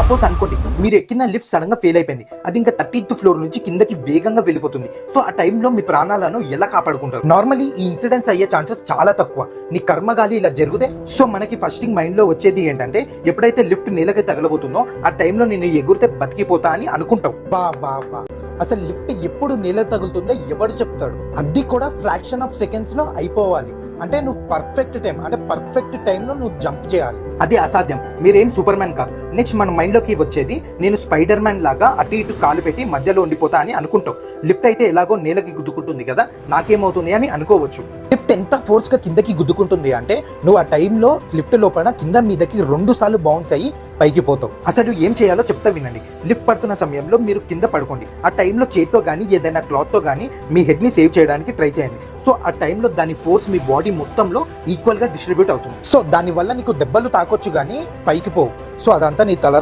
Suppose అనుకోండి మీరు ఎక్కిన లిఫ్ట్ సడన్గా ఫెయిల్ అయిపోయింది. అది ఇంకా థర్టీత్ ఫ్లోర్ నుంచి కిందకి వేగంగా వెళ్ళిపోతుంది. సో ఆ టైంలో మీ ప్రాణాలను ఎలా కాపాడుకుంటారు? నార్మలీ ఈ ఇన్సిడెంట్స్ అయ్యే ఛాన్సెస్ చాలా తక్కువ. నీ కర్మగాలి ఇలా జరిగితే సో మనకి ఫస్ట్ థింగ్ మైండ్లో వచ్చేది ఏంటంటే ఎప్పుడైతే లిఫ్ట్ నేలకి తగలబోతుందో ఆ టైంలో నేను ఎగురితే బతికిపోతా అని అనుకుంటావు. బా బా బా. అసలు లిఫ్ట్ ఎప్పుడు నేల తగులుతుందో ఎవడు చెప్తాడు? అది కూడా ఫ్రాక్షన్ ఆఫ్ సెకండ్స్లో అయిపోవాలి. అంటే నువ్వు పర్ఫెక్ట్ టైం అంటే పర్ఫెక్ట్ టైంలో నువ్వు జంప్ చేయాలి. అది అసాధ్యం. మీరేం సూపర్ మ్యాన్ కాదు. నెక్స్ట్ మన మైండ్లోకి వచ్చేది నేను స్పైడర్ మ్యాన్ లాగా అటు ఇటు కాలు పెట్టి మధ్యలో ఉండిపోతా అని అనుకుంటావు. లిఫ్ట్ అయితే ఎలాగో నేలకి గుద్దుకుంటుంది కదా నాకేమవుతుంది అని అనుకోవచ్చు. లిఫ్ట్ ఎంత ఫోర్స్గా కిందకి గుద్దుకుంటుంది అంటే నువ్వు ఆ టైంలో లిఫ్ట్ లోపల కింద మీదకి రెండు సార్లు బౌన్స్ అయ్యి పైకి పోతావు. అసలు ఏం చేయాలో చెప్తా వినండి. లిఫ్ట్ పడుతున్న సమయంలో మీరు కింద పడుకోండి. ఆ టైంలో చేత్తో కానీ ఏదైనా క్లాత్తో కానీ మీ హెడ్ని సేవ్ చేయడానికి ట్రై చేయండి. సో ఆ టైంలో దాని ఫోర్స్ మీ బాడీ మొత్తంలో ఈక్వల్గా డిస్ట్రిబ్యూట్ అవుతుంది. సో దానివల్ల నీకు దెబ్బలు తాకొచ్చు కానీ పైకి పోవు. సో అదంతా నీ తల